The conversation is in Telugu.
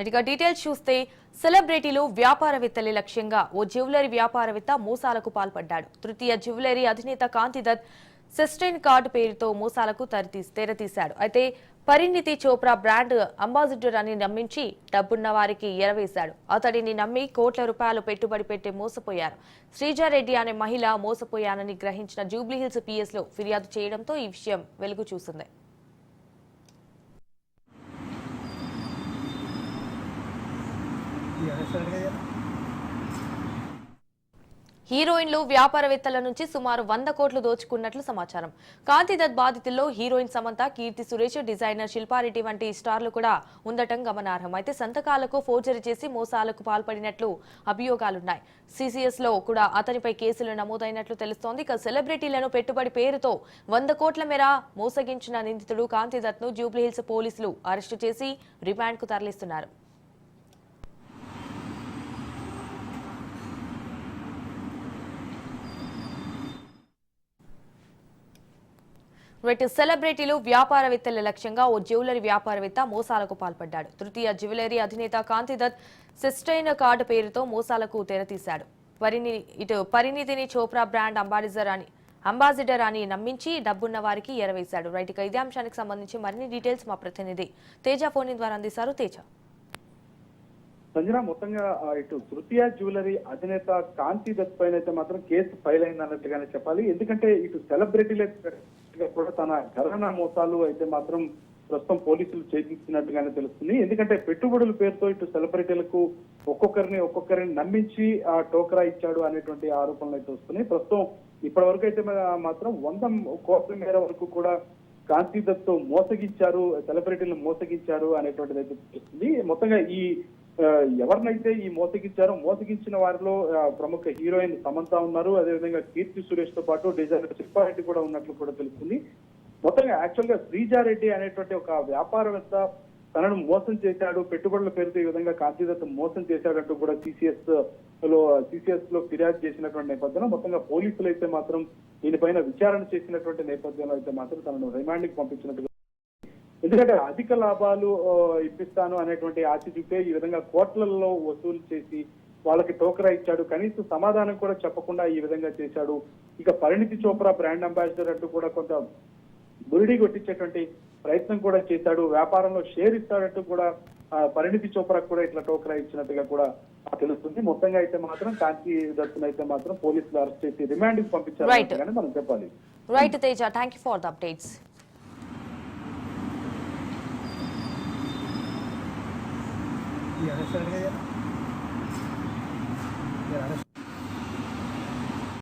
నటిగా డీటెయిల్స్ చూస్తే సెలబ్రిటీలు వ్యాపారవేత్తలే లక్ష్యంగా ఓ జ్యువెలరీ వ్యాపారవేత్త మోసాలకు పాల్పడ్డాడు. తృతీయ జ్యువెలరీ అధినేత కాంతిదత్ సెస్టైన్ కార్డు పేరుతో మోసాలకు తెరతీశాడు. అయితే పరిణితి చోప్రా బ్రాండ్ అంబాసిడర్ అని నమ్మించి డబ్బున్న వారికి ఎరవేశాడు. అతడిని నమ్మి కోట్ల రూపాయలు పెట్టుబడి పెట్టి మోసపోయారు. శ్రీజారెడ్డి అనే మహిళ మోసపోయానని గ్రహించిన జూబ్లీహిల్స్ పిఎస్లో ఫిర్యాదు చేయడంతో ఈ విషయం వెలుగు చూసింది. హీరోయిన్లు వ్యాపారవేత్తల నుంచి సుమారు వంద కోట్లు దోచుకున్నట్లు సమాచారం. కాంతిదత్ బాధితుల్లో హీరోయిన్ సమంత కీర్తి సురేష్ డిజైనర్ శిల్పారెడ్డి వంటి స్టార్లు కూడా ఉండటం గమనార్హం. అయితే సంతకాలకు ఫోర్జరీ చేసి మోసాలకు పాల్పడినట్లు అభియోగాలున్నాయి. సిసిఎస్లో కూడా అతనిపై కేసులు నమోదైనట్లు తెలుస్తోంది. ఇక సెలబ్రిటీలను పెట్టుబడి పేరుతో వంద కోట్ల మేర మోసగించిన నిందితుడు కాంతిదత్ను జూబ్లీహిల్స్ పోలీసులు అరెస్టు చేసి రిమాండ్కు తరలిస్తున్నారు. నేటి సెలబ్రిటీలు వ్యాపారవేత్తల లక్ష్యంగా ఓ జ్యువెలరీ వ్యాపారవేత్త మోసాలకు పాల్పడ్డాడు. తృతీయ జ్యువెలరీ అధినేత కాంతిదత్ సిస్టైన్ కార్డు పేరుతో మోసాలకు తెరతీశాడు. పరిని ఇటు పరిణితిని చోప్రా బ్రాండ్ అంబాసిడర్ అని అంబాసిడర్ అని నమ్మించి డబ్బున్న వారికి ఎరవేశాడు. రైట్ ఇక ఇదే అంశానికి సంబంధించి మరిన్ని డీటెయిల్స్ మా ప్రతినిధి తేజ ఫోన్ ద్వారా అందిస్తారు. తేజ. సంజన మొత్తంగా ఇటు తృతీయ జ్యువెలరీ అధినేత కాంతి దత్ పైన అయితే మాత్రం కేసు ఫైల్ అయింది అన్నట్టుగానే చెప్పాలి. ఎందుకంటే ఇటు సెలబ్రిటీలే కూడా తన ఘరానా మోసాలు అయితే మాత్రం ప్రస్తుతం పోలీసులు చేయించినట్టుగానే తెలుస్తుంది. ఎందుకంటే పెట్టుబడుల పేరుతో ఇటు సెలబ్రిటీలకు ఒక్కొక్కరిని ఒక్కొక్కరిని నమ్మించి ఆ టోకరా ఇచ్చాడు అనేటువంటి ఆరోపణలు అయితే వస్తున్నాయి. ప్రస్తుతం ఇప్పటి వరకు అయితే మాత్రం వంద కోట్ల మేర వరకు కూడా కాంతి దత్ మోసగించారు సెలబ్రిటీలను మోసగించారు అనేటువంటిది అయితే తెలుస్తుంది. మొత్తంగా ఈ ఎవరినైతే ఈ మోసగించారో మోసగించిన వారిలో ప్రముఖ హీరోయిన్ సమంత ఉన్నారు. అదేవిధంగా కీర్తి సురేష్తో పాటు డిజైనర్ శిల్పారెడ్డి కూడా ఉన్నట్లు కూడా తెలుస్తుంది. మొత్తంగా యాక్చువల్గా శ్రీజారెడ్డి అనేటువంటి ఒక వ్యాపారవేత్త తనను మోసం చేశాడు పెట్టుబడుల పేరుతో ఈ విధంగా కాంతిదత్త మోసం చేశాడంటూ కూడా సిసిఎస్లో సిసిఎస్లో ఫిర్యాదు చేసినటువంటి నేపథ్యంలో మొత్తంగా పోలీసులు అయితే మాత్రం దీనిపైన విచారణ చేసినటువంటి నేపథ్యంలో అయితే మాత్రం తనను రిమాండ్కి పంపించినట్టుగా ఎందుకంటే అధిక లాభాలు ఇప్పిస్తాను అనేటువంటి ఆశ చూపే ఈ విధంగా కోట్లలో వసూలు చేసి వాళ్ళకి టోకరా ఇచ్చాడు. కనీసం సమాధానం కూడా చెప్పకుండా ఈ విధంగా చేశాడు. ఇక పరిణితి చోప్రా బ్రాండ్ అంబాసిడర్ అంటూ కూడా కొంత బురిడి కొట్టించేటువంటి ప్రయత్నం కూడా చేశాడు. వ్యాపారంలో షేర్ ఇస్తాడంటూ కూడా పరిణితి చోప్రా కూడా ఇట్లా టోకరా ఇచ్చినట్టుగా కూడా తెలుస్తుంది. మొత్తంగా అయితే మాత్రం కాంతి దత్తును అయితే మాత్రం పోలీసులు అరెస్ట్ చేసి రిమాండ్కి పంపించారు మనం చెప్పాలి. Right Teja. Thank you for the updates Y a ahora se